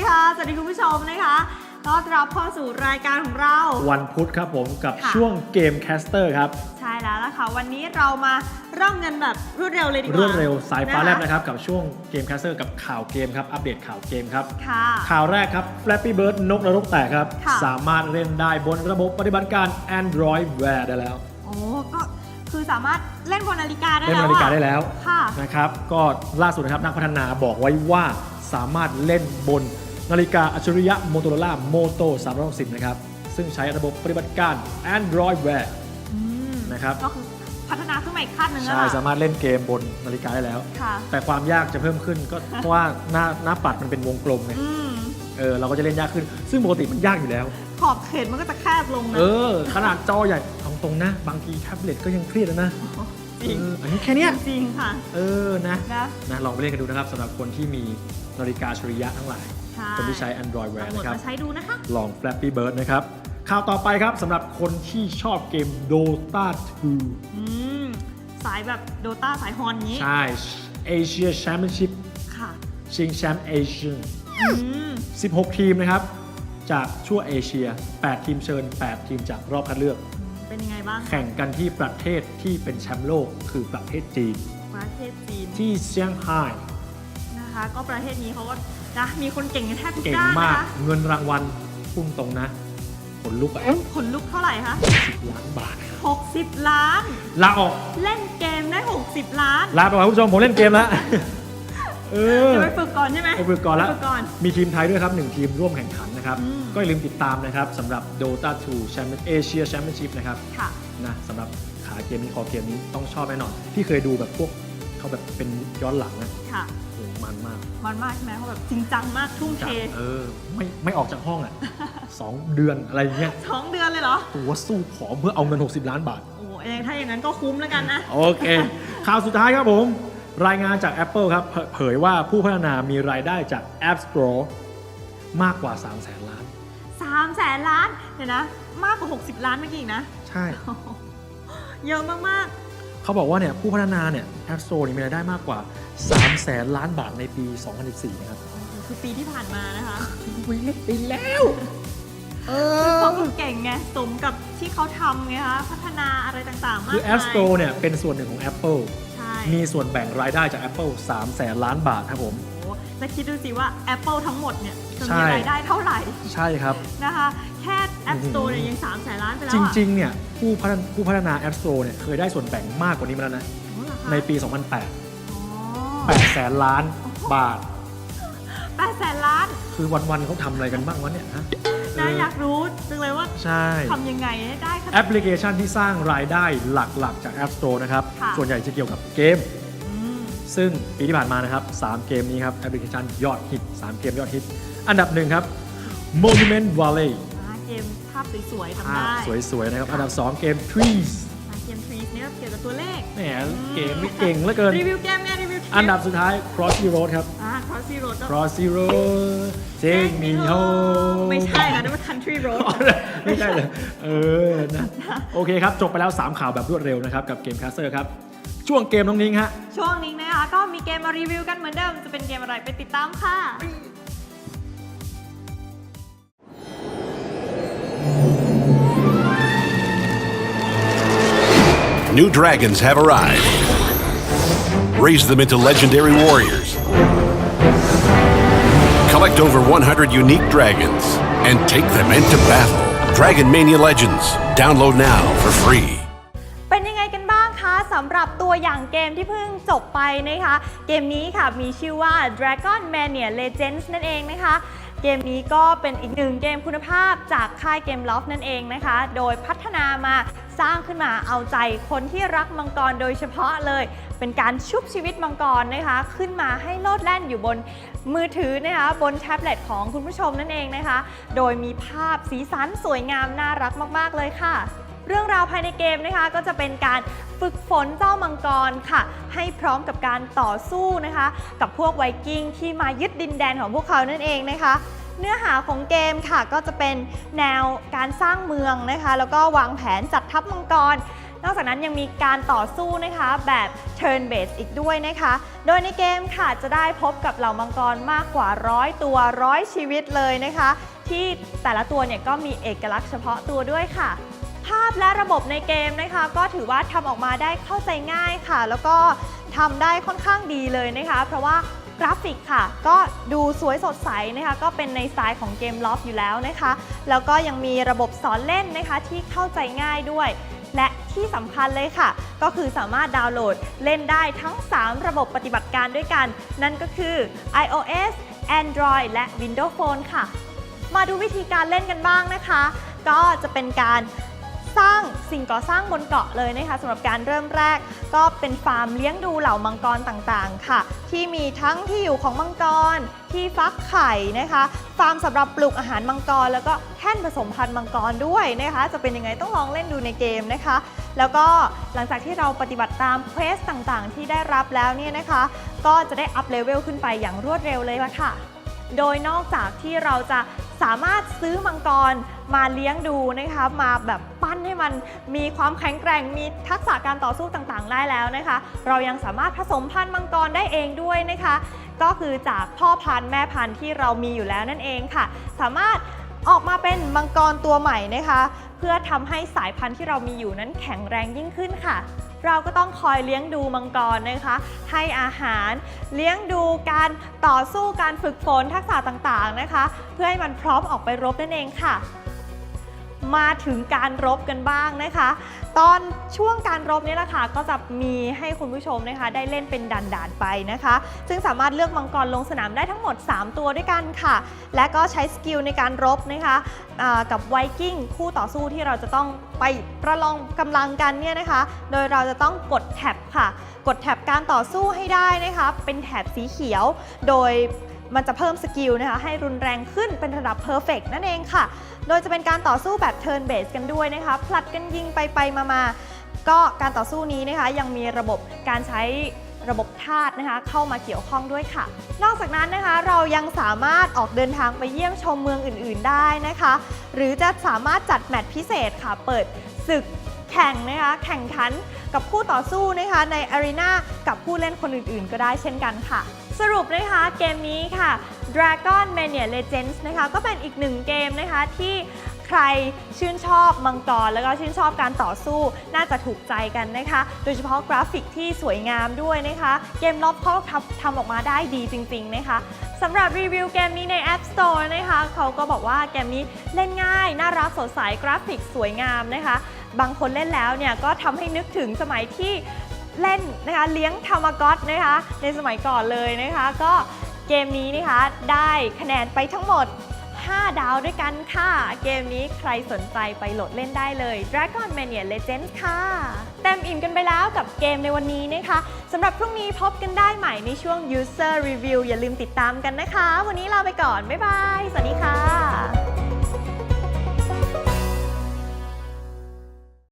สวัสดีค่ะ สวัสดีคุณผู้ชมนะคะต้อนรับเข้าสู่รายการของเรา วันพุธครับผมกับค่ะ ช่วงเกมแคสเตอร์ครับ ใช่แล้วล่ะค่ะ วันนี้เรามาเริ่มกันแบบรวดเร็วเลยดีกว่าเรื่องเร็วสายฟ้าะคะแลบนะครับ กับช่วงเกมแคสเตอร์กับข่าวเกมครับ อัปเดตข่าวเกมครับ ค่ะ ข่าวแรกครับ Flappy Bird นกนรกแตกครับ ค่ะ สามารถเล่นได้บนระบบปฏิบัติการ Android Wear ได้แล้ว โอ้ก็คือสามารถเล่นบนนาฬิกาได้เล่นแล้วนาฬิกาอะได้แล้วค่ะ นะครับ ก็ล่าสุดนะครับนักพัฒนาบอกไว้ว่าสามารถเล่นบน นาฬิกาอัจฉริยะ Motorola Moto 360 นะครับ ซึ่งใช้ระบบปฏิบัติการ Android Wear อืมนะครับ ก็คือพัฒนาขึ้นมาอีกขั้นหนึ่งแล้วใช่ ล่ะ สามารถเล่นเกมบนนาฬิกาได้แล้ว ค่ะ แต่ความยากจะเพิ่มขึ้นก็ เพราะว่าหน้าหน้าปัดมันเป็นวงกลมไงอืม เออเราก็จะเล่นยากขึ้น ซึ่งปกติมันยากอยู่แล้ว ขอบเขตมันก็จะแคบลงนะเออ ขนาดจอใหญ่เอาตรงนะ บางทีแท็บเล็ตก็ยังเครียดแล้วนะจริงเอออันนี้แค่เนี้ยจริงค่ะเออนะ นะ นะลองไปเล่นกันดูนะครับสำหรับคนที่มีนาฬิกาอัจฉริยะทั้งหลายใช่ คนที่ใช้ Android โหล Wear ดนะครับมาใช้ดูนะคะ ลอง Flappy Bird นะครับข่าวต่อไปครับสำหรับคนที่ชอบเกม Dota 2อืมสายแบบโดตาสายฮอนนี้ ใช่ Asia Championship ค่ะชิงแชมป์เอเชียอืม16 ทีมนะครับ จากชั่วเอเชีย 8 ทีมเชิญ 8 ทีมจากรอบคัดเลือก เป็นยังไงบ้าง แข่งกันที่ประเทศที่เป็นแชมป์โลกคือประเทศจีน ประเทศจีน ที่เซี่ยงไฮ้นะคะ ก็ประเทศนี้เขาก็ นะมีคนเก่งกันแทบทุกเก่งด้านมานะกคะเงินรางวัลพุ่งตรงนะผลลุกอะขนลุกเท่าไหร่คะ10ล้านบาท 60 ล้าน ลาออก เล่นเกมได้ 60 ล้านลาไปก่อนคุณผู้ชม ผมเล่นเกมแล้ว เออเดี๋ยวไปฝึกก่อนใช่ไหมไปฝึกก่อนแล้วไปฝึกก่อน มีทีมไทยด้วยครับ 1 ทีมร่วมแข่งขันนะครับ อืม ก็อย่าลืมติดตามนะครับสำหรับ Dota 2 Champion Asia Championship นะครับ ค่ะ นะสำหรับขาเกมนี้คอเกมนี้ต้องชอบแน่นอน ที่เคยดูแบบพวกเขาแบบเป็นย้อนหลังนะ ค่ะโอ้ มันมาก มันมากใช่ไหมเขาแบบจริงจังมากทุ่มเทจัดเออ ไม่ไม่ออกจากห้องอะสองเดือนอะไรอย่างเงี้ยสองเดือนเลยเหรอตัวสู้ผอมเพื่อเอาเงิน 60 ล้านบาท โอ้ยถ้าอย่างนั้นก็คุ้มแล้วกันนะ โอเค ข่าวสุดท้ายครับผม รายงานจาก Apple ครับ เผเผยว่าผู้พัฒนามีรายได้จาก App Store มากกว่า 3 0 0แสนล้าน3แสนล้าน เดี๋ยวนะ มากกว่า 60 ล้านเมื่อกี้อีกนะ ใช่ เยอะมาก เขาบอกว่าเนี่ยผู้พัฒนาเนี่ย App Store นี่มีรายได้มากกว่า 3 แสนล้านบาทในปี 2014 นะครับๆคือปีที่ผ่านมานะคะวิ่งไปแล้วเอเพราะคือเก่งไงสมกับที่เขาทำไงคะพัฒนาอะไรต่างๆ มากคือมาย App Store เนี่ยเป็นส่วนหนึ่งของ Apple ใช่มีส่วนแบ่งรายได้จาก Apple 3 แสนล้านบาทครับผมโอ้โห แล้วคิดดูสิว่า Apple ทั้งหมดเนี่ยจะใช่มีรายได้เท่าไหร่ใช่ครับนะคะแค่ App Store เนี่ยยัง3แสนล้านไปแล้วจอะริงๆเนี่ยผู้พัฒนผู้พัฒนา App Store เนี่ยเคยได้ส่วนแบ่งมากกว่านี้มาแล้วนะโอ้เหรอคะในปี 2008อ๋อ8แสนล้านบาทแปดแสนล้าน คือวันๆเขาทำอะไรกันบ้างวะเนี่ยฮะเอนะออยากรู้จังเลยว่าใช่ทำยังไงให้ได้ขนาดแอปพลิเคชันที่สร้างรายได้หลักๆ จาก App Store นะครับค่ะส่วนใหญ่จะเกี่ยวกับเกมอืม ซึ่งปีที่ผ่านมานะครับ 3 เกมนี้ครับแอปพลิเคชันยอดฮิต 3 เกมยอดฮิต อันดับหนึ่งครับ Monument Valley อ่าเกมภาพสวยๆทำภาได้พสวยๆนะครับ อันดับ 2 เกม Trees อ่าเกมทรีสเนี่ยเกี่ยวกับตัวเลขแหมเกมไม่เก่งเหลือเกิน รีวิวเกมไงรีวิวเกมอันดับสุดท้าย Crossy Road ครับ อ่า Crossy Road ก็ Crossy Road Take me home ไม่ใช่ค่ะนั่นมัน Country Road ไม่ใช่เลยเออนะโอเคครับ จบไปแล้ว 3 ข่าวแบบรวดเร็วนะครับ กับเกม c ค s เซอร์ครับ ช่วงเกมน้องนิ้งฮะ ช่วงนี้นะคะก็มีเกมมารีวิวกันเหมือนเดิม จะเป็นเกมอะไรไปติดตามค่ะ New dragons have arrived. Raise them into legendary warriors. Collect over 100 unique dragons and take them into battle. Dragon Mania Legends. Download now for free. สำหรับตัวอย่างเกมที่เพิ่งจบไปนะคะ เกมนี้ค่ะมีชื่อว่า Dragon Mania Legends นั่นเองนะคะ เกมนี้ก็เป็นอีกหนึ่งเกมคุณภาพจากค่ายเกมลอฟนั่นเองนะคะ โดยพัฒนามาสร้างขึ้นมาเอาใจคนที่รักมังกรโดยเฉพาะเลย เป็นการชุบชีวิตมังกรนะคะ ขึ้นมาให้โลดแล่นอยู่บนมือถือนะคะบนแท็บเล็ตของคุณผู้ชมนั่นเองนะคะ โดยมีภาพสีสันสวยงามน่ารักมาก ๆ เลยค่ะ เรื่องราวภายในเกมนะคะก็จะเป็นการฝึกฝนเจ้ามังกรค่ะ ให้พร้อมกับการต่อสู้นะคะ กับพวกไวกิ้งที่มายึดดินแดนของพวกเขานั่นเองนะคะ เนื้อหาของเกมค่ะก็จะเป็นแนวการสร้างเมืองนะคะ แล้วก็วางแผนจัดทัพมังกรนอกจากนั้นยังมีการต่อสู้นะคะแบบ turn based อีกด้วยนะคะ โดยในเกมค่ะจะได้พบกับเหล่ามังกรมากกว่าร้อยตัวร้อยชีวิตเลยนะคะ ที่แต่ละตัวเนี่ยก็มีเอกลักษณ์เฉพาะตัวด้วยค่ะ ภาพและระบบในเกมนะคะ ก็ถือว่าทำออกมาได้เข้าใจง่ายค่ะ แล้วก็ทำได้ค่อนข้างดีเลยนะคะ เพราะว่ากราฟิกค่ะ ก็ดูสวยสดใสนะคะ ก็เป็นในสไตล์ของเกมล็อบอยู่แล้วนะคะ แล้วก็ยังมีระบบสอนเล่นนะคะที่เข้าใจง่ายด้วย และที่สำคัญเลยค่ะ ก็คือสามารถดาวน์โหลดเล่นได้ทั้ง 3 ระบบปฏิบัติการด้วยกัน นั่นก็คือ iOS Android และ Windows Phone ค่ะ มาดูวิธีการเล่นกันบ้างนะคะ ก็จะเป็นการ สร้างสิ่งก่อสร้างบนเกาะเลยนะคะสำหรับการเริ่มแรกก็เป็นฟาร์มเลี้ยงดูเหล่ามังกรต่างๆ ค่ะ ที่มีทั้งที่อยู่ของมังกรที่ฟักไข่นะคะ ฟาร์มสำหรับปลูกอาหารมังกร แล้วก็แท่นผสมพันธุ์มังกรด้วยนะคะ จะเป็นยังไงต้องลองเล่นดูในเกมนะคะ แล้วก็หลังจากที่เราปฏิบัติตามเควสต่างๆ ที่ได้รับแล้วเนี่ยนะคะ ก็จะได้อัพเลเวลขึ้นไปอย่างรวดเร็วเลยละค่ะโดยนอกจากที่เราจะ สามารถซื้อมังกรมาเลี้ยงดูนะคะมาแบบปั้นให้มันมีความแข็งแกร่งมีทักษะการต่อสู้ต่างๆ ได้แล้วนะคะ เรายังสามารถผสมพันธุ์มังกรได้เองด้วยนะคะ ก็คือจากพ่อพันธุ์แม่พันธุ์ที่เรามีอยู่แล้วนั่นเองค่ะ สามารถออกมาเป็นมังกรตัวใหม่นะคะ เพื่อทำให้สายพันธุ์ที่เรามีอยู่นั้นแข็งแรงยิ่งขึ้นค่ะ เราก็ต้องคอยเลี้ยงดูมังกรนะคะ ให้อาหารเลี้ยงดูการต่อสู้การฝึกฝนทักษะต่างๆนะคะ เพื่อให้มันพร้อมออกไปรบนั่นเองค่ะ มาถึงการรบกันบ้างนะคะ ตอนช่วงการรบนี่แหละค่ะก็จะมีให้คุณผู้ชมนะคะ ได้เล่นเป็นด่านๆไปนะคะ ซึ่งสามารถเลือกมังกรลงสนามได้ทั้งหมด 3 ตัวด้วยกันค่ะ และก็ใช้สกิลในการรบนะคะกับไวกิ้งคู่ต่อสู้ที่เราจะต้องไปประลองกำลังกันเนี่ยนะคะ โดยเราจะต้องกดแท็บค่ะ กดแท็บการต่อสู้ให้ได้นะคะ เป็นแถบสีเขียว โดย มันจะเพิ่มสกิลนะคะให้รุนแรงขึ้นเป็นระดับ Perfect นั่นเองค่ะ โดยจะเป็นการต่อสู้แบบ Turn Base กันด้วยนะคะ ผลัดกันยิงไปไปมามาก็การต่อสู้นี้นะคะยังมีระบบการใช้ระบบธาตุนะคะเข้ามาเกี่ยวข้องด้วยค่ะ นอกจากนั้นนะคะเรายังสามารถออกเดินทางไปเยี่ยมชมเมืองอื่น ๆ ได้นะคะ หรือจะสามารถจัดแมตช์พิเศษค่ะ เปิดศึกแข่งนะคะแข่งขันกับคู่ต่อสู้นะคะในอารีนากับผู้เล่นคนอื่น ๆ ก็ได้เช่นกันค่ะ สรุปนะคะเกมนี้ค่ะ Dragon Mania Legends นะคะก็เป็นอีกหนึ่งเกมนะคะที่ใครชื่นชอบมังกร แล้วก็ชื่นชอบการต่อสู้น่าจะถูกใจกันนะคะ โดยเฉพาะกราฟิกที่สวยงามด้วยนะคะ เกมล็อบเขาทำทำออกมาได้ดีจริง ๆ นะคะสำหรับรีวิวเกมนี้ใน App Store นะคะเขาก็บอกว่าเกมนี้เล่นง่าย น่ารักสดใสกราฟิกสวยงามนะคะ บางคนเล่นแล้วเนี่ยก็ทำให้นึกถึงสมัยที่ เล่นนะคะเลี้ยงทามากอตนะคะในสมัยก่อนเลยนะคะ ก็เกมนี้นะคะได้คะแนนไปทั้งหมด 5 ดาวด้วยกันค่ะ เกมนี้ใครสนใจไปโหลดเล่นได้เลย Dragon Mania Legends ค่ะ เต็มอิ่มกันไปแล้วกับเกมในวันนี้นะคะสำหรับพรุ่งนี้พบกันได้ใหม่ในช่วง User Review อย่าลืมติดตามกันนะคะ วันนี้ลาไปก่อน บ๊ายบาย สวัสดีค่ะ